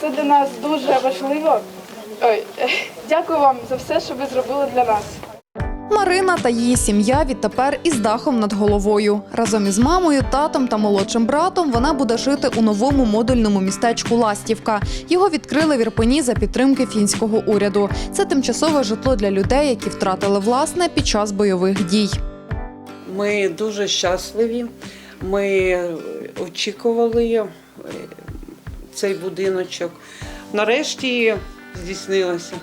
Це для нас дуже важливо. Ой, дякую вам за все, що ви зробили для нас. Марина та її сім'я відтепер із дахом над головою. Разом із мамою, татом та молодшим братом вона буде жити у новому модульному містечку Ластівка. Його відкрили в Ірпені за підтримки фінського уряду. Це тимчасове житло для людей, які втратили власне під час бойових дій. Ми дуже щасливі. Ми очікували цей будиночок. Нарешті здійснилося.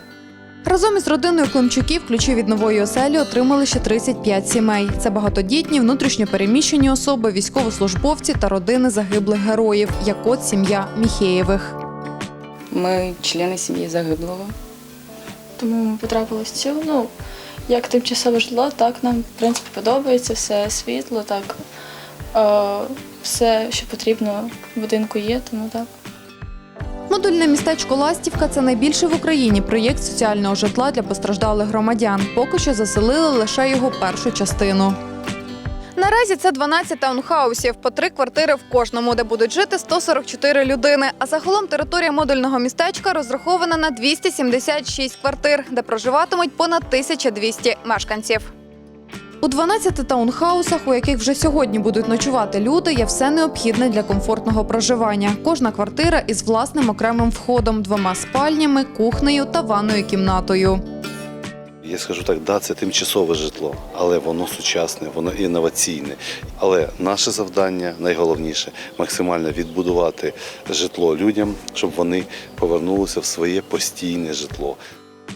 Разом із родиною Климчуків ключі від нової оселі отримали ще 35 сімей. Це багатодітні, внутрішньо переміщені особи, військовослужбовці та родини загиблих героїв, як от сім'я Міхеєвих. Ми члени сім'ї загиблого. Тому ми потрапили в цю. Ну, як тимчасове житло, так нам в принципі подобається, все світло, так е, все, що потрібно в будинку є, тому так. Модульне містечко Ластівка це найбільший в Україні проєкт соціального житла для постраждалих громадян. Поки що заселили лише його першу частину. Наразі це 12 таунхаусів, по три квартири в кожному, де будуть жити 144 людини. А загалом територія модульного містечка розрахована на 276 квартир, де проживатимуть понад 1200 мешканців. У 12 таунхаусах, у яких вже сьогодні будуть ночувати люди, є все необхідне для комфортного проживання. Кожна квартира із власним окремим входом, двома спальнями, кухнею та ванною кімнатою. Я скажу так, да, це тимчасове житло, але воно сучасне, воно інноваційне. Але наше завдання найголовніше максимально відбудувати житло людям, щоб вони повернулися в своє постійне житло.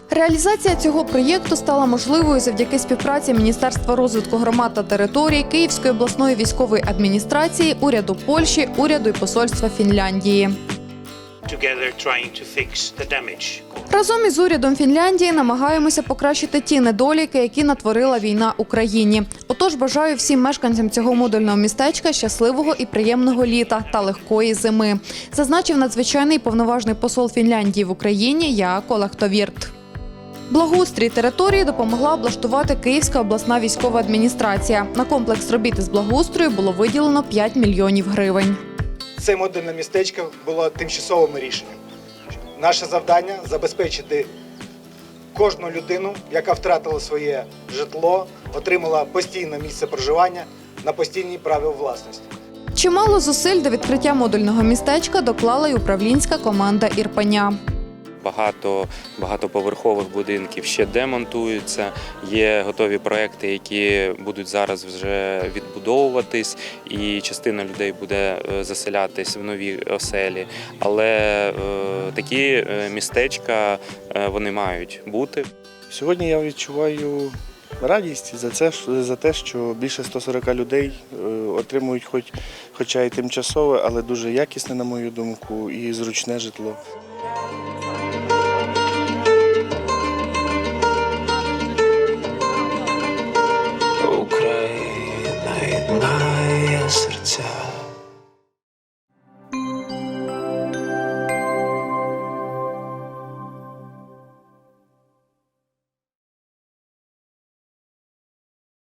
Реалізація цього проєкту стала можливою завдяки співпраці Міністерства розвитку громад та територій, Київської обласної військової адміністрації, уряду Польщі, уряду і посольства Фінляндії. Разом із урядом Фінляндії намагаємося покращити ті недоліки, які натворила війна Україні. Отож, бажаю всім мешканцям цього модульного містечка щасливого і приємного літа та легкої зими. Зазначив надзвичайний повноважний посол Фінляндії в Україні Яако Лахтовірт. Благоустрій території допомогла облаштувати Київська обласна військова адміністрація. На комплекс робіт із благоустрою було виділено 5 мільйонів гривень. Це модульне містечко було тимчасовим рішенням. Наше завдання забезпечити кожну людину, яка втратила своє житло, отримала постійне місце проживання на постійній праві власності. Чимало зусиль до відкриття модульного містечка доклала й управлінська команда Ірпеня. Багато багатоповерхових будинків ще демонтуються. Є готові проекти, які будуть зараз вже відбудовуватись, і частина людей буде е, заселятись в нові оселі. Але е, такі е, містечка вони мають бути. Сьогодні я відчуваю радість за це, за те, що більше 140 людей отримують хоч, хоча й тимчасове, але дуже якісне, на мою думку, і зручне житло.